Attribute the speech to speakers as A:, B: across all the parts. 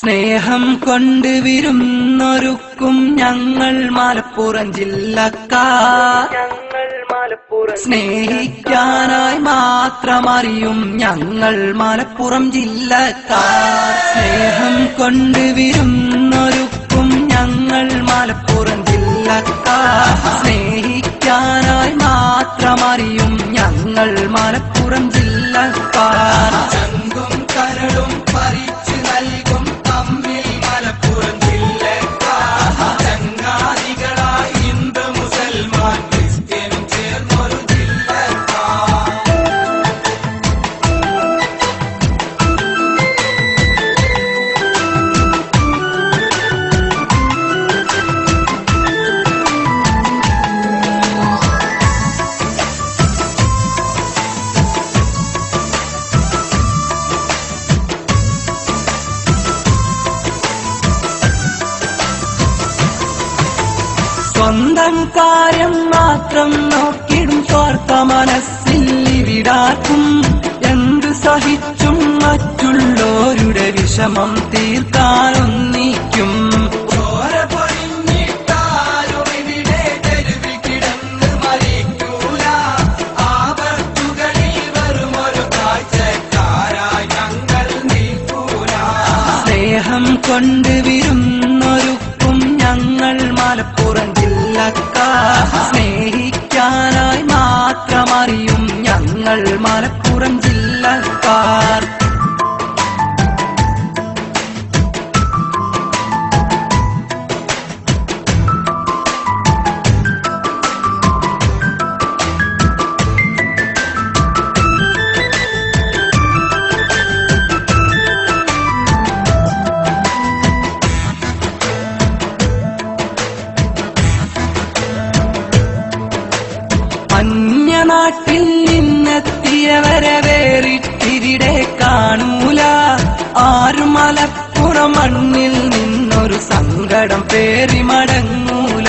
A: സ്നേഹം കൊണ്ട് വിരുന്നൊരുക്കും ഞങ്ങൾ മലപ്പുറം ജില്ലക്കാർ. സ്നേഹിക്കാനായി മാത്രമറിയും ഞങ്ങൾ മലപ്പുറം ജില്ലക്കാർ. സ്നേഹം കൊണ്ട് വിരുന്നൊരുക്കും ഞങ്ങൾ മലപ്പുറം ജില്ലക്കാർ. സ്നേഹിക്കാനായി മാത്രമറിയും ഞങ്ങൾ മലപ്പുറം കാര്യം മാത്രം നോക്കിടും സ്വാർത്ഥ മനസ്സിൽ വിടാക്കും എന്തു സഹിച്ചും മറ്റുള്ളവരുടെ വിഷമം തീർക്കാനൊന്നിക്കും സ്നേഹം കൊണ്ട് വിരുന്നൊരുക്കും ഞങ്ങൾ മലപ്പുറം ജില്ലക്കാർ സ്നേഹിക്കാനായി അന്യനാട്ടിൽ നിന്നെത്തിയവരെ വേറിട്ടിരിടെ കാണൂല. ആരും മലപ്പുറം മണ്ണിൽ നിന്നൊരു സങ്കടം പേറി മടങ്ങൂല.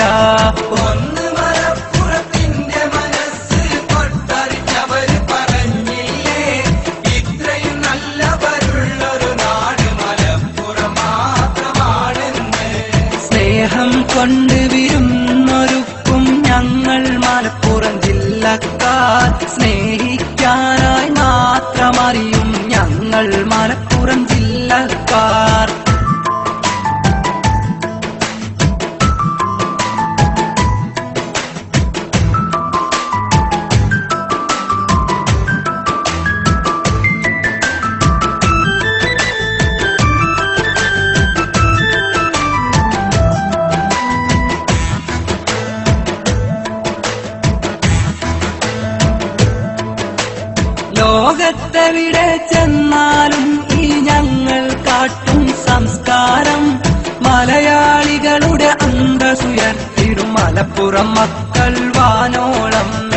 A: ഇത്രയും നല്ലവരുള്ളൊരു സ്നേഹം കൊണ്ട് മലപ്പുറം ജില്ലക്കാർ സ്നേഹിക്കാനായി മാത്രമറിയും ഞങ്ങൾ മലപ്പുറം ജില്ലക്കാർ. ലോകത്തെവിടെ ചെന്നാലും ഈ ഞങ്ങൾ കാട്ടും സംസ്കാരം. മലയാളികളുടെ അന്തസുയർത്തിടും മലപ്പുറം മക്കൾ വാനോളം.